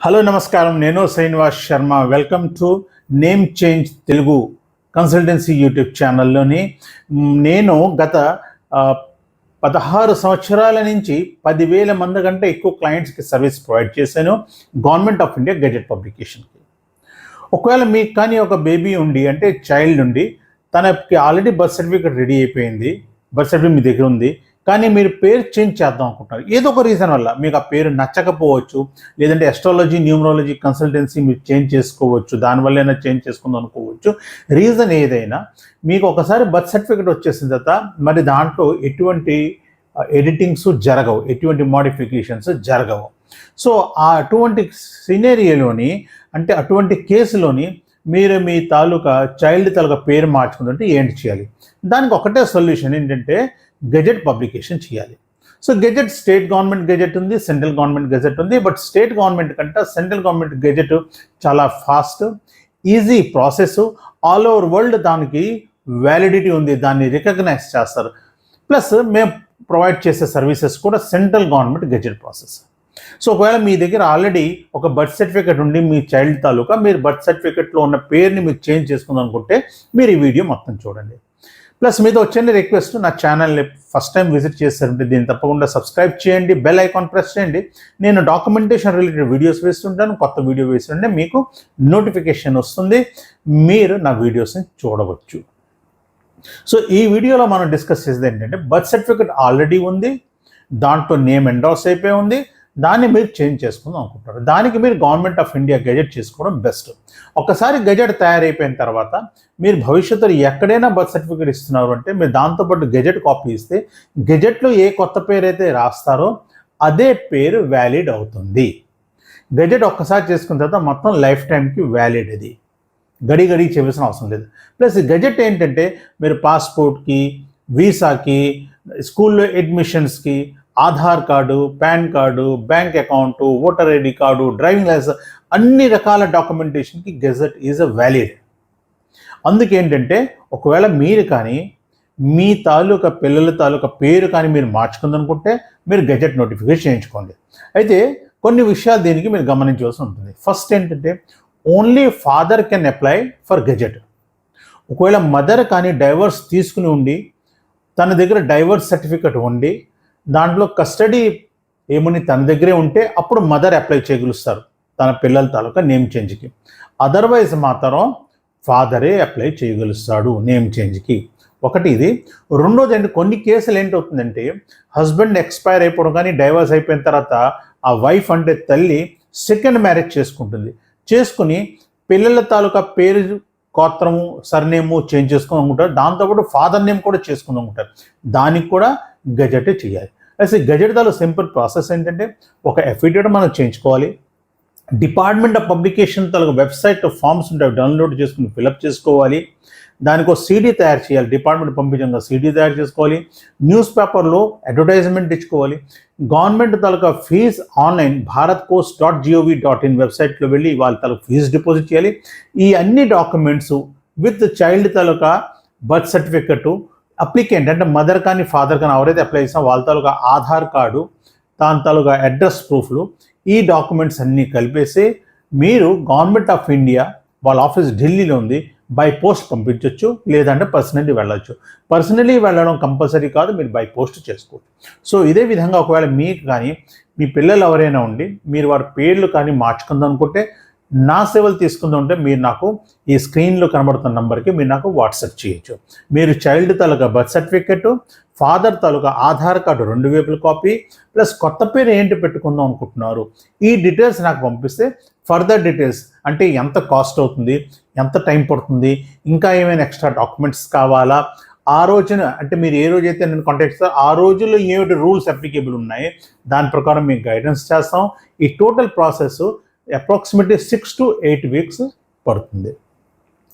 Hello నమస్కారం. నేను Srinivas Sharma. Welcome to name change Telugu consultancy YouTube ఛానల్లోని నేను గత పదహారు సంవత్సరాల నుంచి పదివేల మంది కంటే ఎక్కువ క్లయింట్స్కి సర్వీస్ ప్రొవైడ్ చేశాను గవర్నమెంట్ ఆఫ్ ఇండియా గెజెట్ పబ్లికేషన్కి ఒకవేళ మీకు కానీ ఒక బేబీ ఉండి అంటే చైల్డ్ ఉండి తనకి ఆల్రెడీ బర్త్ సర్టిఫికేట్ రెడీ అయిపోయింది బర్త్ సర్టిఫికేట్ మీ దగ్గర ఉంది కానీ మీరు పేరు చేంజ్ చేద్దాం అనుకుంటున్నారు. ఏదో ఒక రీజన్ వల్ల మీకు ఆ పేరు నచ్చకపోవచ్చు లేదంటే ఎస్ట్రాలజీ న్యూమరాలజీ కన్సల్టెన్సీ మీరు చేంజ్ చేసుకోవచ్చు దానివల్లైనా చేంజ్ చేసుకుందాం అనుకోవచ్చు. రీజన్ ఏదైనా మీకు ఒకసారి బర్త్ సర్టిఫికేట్ వచ్చేసిన తర్వాత మరి దాంట్లో ఎటువంటి ఎడిటింగ్స్ జరగవు ఎటువంటి మాడిఫికేషన్స్ జరగవు. సో ఆ అటువంటి సినేరియోలోని అంటే అటువంటి కేసులోని మీరు మీ తాలూకా చైల్డ్ తాలూకా పేరు మార్చుకుంటుంటే ఏంటి చేయాలి? దానికి ఒకటే సొల్యూషన్ ఏంటంటే గెజెట్ పబ్లికేషన్ చేయాలి. So gazette state government gazette ఉంది సెంట్రల్ గవర్నమెంట్ గెజెట్ ఉంది బట్ స్టేట్ గవర్నమెంట్ కంటే సెంట్రల్ గవర్నమెంట్ గెజెట్ చాలా fast easy process. All over world దానికి వ్యాలిడిటీ ఉంది దాన్ని రికగ్నైజ్ చేస్తారు. ప్లస్ మేము ప్రొవైడ్ చేసే సర్వీసెస్ కూడా central government gazette process. So ఒకవేళ మీ దగ్గర ఆల్రెడీ ఒక బర్త్ సర్టిఫికేట్ ఉండి మీ చైల్డ్ తాలూకా మీరు బర్త్ సర్టిఫికేట్లో ఉన్న పేరుని మీరు చేంజ్ చేసుకుందాం అనుకుంటే మీరు ఈ వీడియో మొత్తం చూడండి. ప్లస్ మీతో వచ్చిన రిక్వెస్ట్ నా ఛానల్ని ఫస్ట్ టైం విజిట్ చేస్తారంటే దీన్ని తప్పకుండా సబ్స్క్రైబ్ చేయండి బెల్ ఐకాన్ ప్రెస్ చేయండి. నేను డాక్యుమెంటేషన్ రిలేటెడ్ వీడియోస్ వేస్తుంటాను కొత్త వీడియో వేస్తుంటే మీకు నోటిఫికేషన్ వస్తుంది మీరు నా వీడియోస్ని చూడవచ్చు. సో ఈ వీడియోలో మనం డిస్కస్ చేసేది ఏంటంటే బర్త్ సర్టిఫికేట్ ఆల్రెడీ ఉంది దాంట్లో నేమ్ ఎండాస్ అయిపోయి ఉంది దాన్ని మీరు చేంజ్ చేసుకుందాం అనుకుంటారు దానికి మీరు గవర్నమెంట్ ఆఫ్ ఇండియా గెజెట్ చేసుకోవడం బెస్ట్ ఒకసారి గెజెట్ తయారైపోయిన తర్వాత మీరు భవిష్యత్తులో ఎక్కడైనా బర్త్ సర్టిఫికేట్ ఇస్తున్నారు అంటే మీరు దాంతోపాటు గెజెట్ కాపీ ఇస్తే గెజెట్లో ఏ కొత్త పేరు అయితే రాస్తారో అదే పేరు వ్యాలిడ్ అవుతుంది. గెజెట్ ఒక్కసారి చేసుకున్న తర్వాత మొత్తం లైఫ్ టైంకి వ్యాలిడ్ ఇది. గడి గడి చెప్పాల్సిన అవసరం లేదు. ప్లస్ గెజెట్ ఏంటంటే మీరు పాస్పోర్ట్కి వీసాకి స్కూల్లో అడ్మిషన్స్కి Aadhaar card PAN card bank account voter ID card driving licence అన్ని రకాల డాక్యుమెంటేషన్కి గెజెట్ ఈజ్ అ వ్యాలిడ్. అందుకేంటంటే ఒకవేళ మీరు కానీ మీ తాలూకా పిల్లల తాలూకా పేరు కానీ మీరు మార్చుకుందనుకుంటే మీరు గెజెట్ నోటిఫికేషన్ చేయించుకోండి. అయితే కొన్ని విషయాలు దీనికి మీరు గమనించవలసి ఉంటుంది. ఫస్ట్ ఏంటంటే only father can apply for gazette. ఒకవేళ మదర్ కానీ డైవర్స్ తీసుకుని ఉండి తన దగ్గర డైవర్స్ సర్టిఫికెట్ ఉండి దాంట్లో కస్టడీ ఏమని తన దగ్గరే ఉంటే అప్పుడు మదర్ అప్లై చేయగలుస్తారు తన పిల్లల తాలూకా నేమ్ చేంజ్కి. అదర్వైజ్ మాత్రం ఫాదరే అప్లై చేయగలుస్తాడు నేమ్ చేంజ్కి. ఒకటి ఇది. రెండోది అండి కొన్ని కేసులు ఏంటవుతుందంటే హస్బెండ్ ఎక్స్పైర్ అయిపోవడం కానీ డైవర్స్ అయిపోయిన తర్వాత ఆ వైఫ్ అంటే తల్లి సెకండ్ మ్యారేజ్ చేసుకుంటుంది. చేసుకుని పిల్లల తాలూకా పేరు గోత్రము సర్నేము చేంజ్ చేసుకుని అనుకుంటారు. దాంతోపాటు ఫాదర్ నేమ్ కూడా చేసుకుని అనుకుంటారు. దానికి కూడా గజెట్ చేయాలి. అయితే గజెట్ తాలూ సింపుల్ ప్రాసెస్ ఏంటంటే ఒక ఎఫిడేట్ మనం చేయించుకోవాలి. డిపార్ట్మెంట్ ఆఫ్ పబ్లికేషన్ తలకు వెబ్సైట్ ఫామ్స్ ఉంటాయి డౌన్లోడ్ చేసుకుని ఫిలప్ చేసుకోవాలి. దానికో సీడీ తయారు చేయాలి. డిపార్ట్మెంట్ పంపించంగా సీడీ తయారు చేసుకోవాలి. న్యూస్ పేపర్లో అడ్వర్టైజ్మెంట్ ఇచ్చుకోవాలి government taluka fee online Bharat Kosh dot G O V dot in వెబ్సైట్లో వెళ్ళి వాళ్ళ తాలూకు ఫీజు డిపాజిట్ చేయాలి. ఈ అన్ని డాక్యుమెంట్స్ విత్ చైల్డ్ తాలూకా బర్త్ సర్టిఫికెట్ అప్లికెంట్ అంటే మదర్ కానీ ఫాదర్ కానీ ఎవరైతే అప్లై చేసినా వాళ్ళ తాలూకా ఆధార్ కార్డు దాని తాలూకా అడ్రస్ ప్రూఫ్లు ఈ డాక్యుమెంట్స్ అన్నీ కలిపేసి మీరు గవర్నమెంట్ ఆఫ్ ఇండియా వాళ్ళ ఆఫీస్ ఢిల్లీలో ఉంది బై పోస్ట్ పంపించవచ్చు లేదంటే పర్సనలీ వెళ్ళొచ్చు. పర్సనలీ వెళ్ళడం కంపల్సరీ కాదు మీరు బై పోస్ట్ చేసుకోవచ్చు. సో ఇదే విధంగా ఒకవేళ మీకు కానీ మీ పిల్లలు ఎవరైనా ఉండి మీరు వారి పేర్లు కానీ మార్చుకుందాం అనుకుంటే నా సేవలు తీసుకుందాం ఉంటే మీరు నాకు ఈ స్క్రీన్లో కనబడుతున్న నంబర్కి మీరు నాకు వాట్సాప్ చేయొచ్చు. మీరు చైల్డ్ తాలూకా బర్త్ సర్టిఫికెట్ ఫాదర్ తాలూకా ఆధార్ కార్డు రెండు వేపుల కాపీ ప్లస్ కొత్త పేరు ఏంటి పెట్టుకుందాం అనుకుంటున్నారు. ఈ డీటెయిల్స్ నాకు పంపిస్తే ఫర్దర్ డీటెయిల్స్ అంటే ఎంత కాస్ట్ అవుతుంది ఎంత టైం పడుతుంది ఇంకా ఏమైనా ఎక్స్ట్రా డాక్యుమెంట్స్ కావాలా? ఆ రోజున అంటే మీరు ఏ రోజైతే నేను కాంటాక్ట్ చేస్తారో ఆ రోజుల్లో ఏమిటి రూల్స్ అప్లికేబుల్ ఉన్నాయి? దాని ప్రకారం మేము గైడెన్స్ చేస్తాం. ఈ total process approximately six to eight weeks పడుతుంది.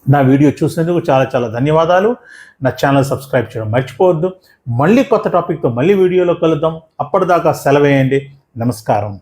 నా వీడియో చూసినందుకు చాలా చాలా ధన్యవాదాలు. నా ఛానల్ సబ్స్క్రైబ్ చేయడం మర్చిపోవద్దు. మళ్ళీ కొత్త టాపిక్తో మళ్ళీ వీడియోలో కలుద్దాం. అప్పటిదాకా సెలవేయండి నమస్కారం.